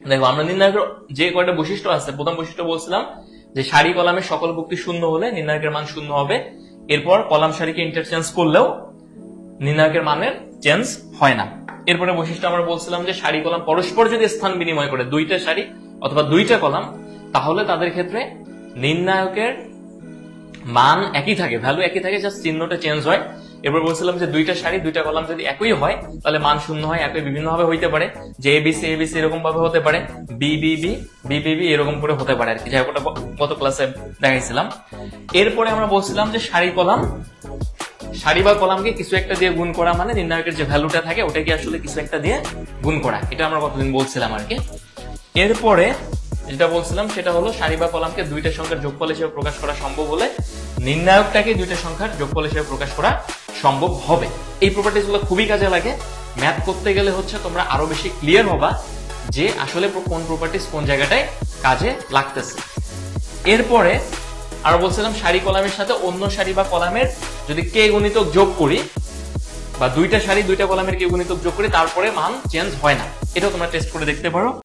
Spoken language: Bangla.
দেখো, আমরা নির্ণায়কের যে কয়টা বৈশিষ্ট্য আছে, প্রথম বৈশিষ্ট্য বলছিলাম যে সারি কলামে সকল ভুক্তি শূন্য হলে নির্ণায়কের মান শূন্য হবে। এরপর কলাম সারিকে ইন্টারচেঞ্জ করলেও নির্ণায়কের মানের চেঞ্জ হয় না। এরপরে বৈশিষ্ট্য আমরা বলছিলাম যে সারি কলাম পরস্পর যদি স্থান বিনিময় করে দুইটা সারি অথবা দুইটা কলাম, তাহলে তাদের ক্ষেত্রে নির্ণায়কের মান একই থাকে ভ্যালু একই থাকে জাস্ট চিহ্নটা চেঞ্জ হয়। এরপর বলছিলাম যে দুইটা সারি দুইটা কলাম যদি একই হয়, তাহলে মান শূন্য হয় একই বিভিন্ন ভাবে হইতে পারে। যে এবিসি এবিসি এরকম ভাবে হতে পারে B B B B B B এরকম করে হতে পারে আর কি। যাই ওটা গত ক্লাসে দেখাইছিলাম। এরপরে আমরা বলছিলাম যে সারি কলাম সারি বা কলামকে কিছু একটা দিয়ে গুণ করা মানে নির্ণায়কের যে ভ্যালুটা থাকে ওটাকে আসলে কিছু একটা দিয়ে গুণ করা? এটা আমরা কতদিন বলছিলাম আর কি। এরপরে যেটা বলছিলাম, সেটা হলো সারি বা কলামকে দুইটা সংখ্যার যোগফল হিসেবে প্রকাশ করা সম্ভব হলে নির্ণায়কটাকে দুইটা সংখ্যার যোগফল হিসেবে প্রকাশ করা সম্ভব হবে। এই প্রপার্টিসগুলো খুবই কাজে লাগে। ম্যাথ করতে গেলে হচ্ছে তোমরা আরও বেশি ক্লিয়ার হবা যে আসলে কোন প্রপার্টিস কোন জায়গাটায় কাজে লাগতেছে। এরপরে আরও বলছিলাম সারি কলামের সাথে অন্য সারি বা কলামের যদি কে গুণিতক যোগ করি, বা দুইটা সারি দুইটা কলামের কে গুণিতক যোগ করি, তারপরে মান চেঞ্জ হয় না। এটাও তোমরা টেস্ট করে দেখতে পারো।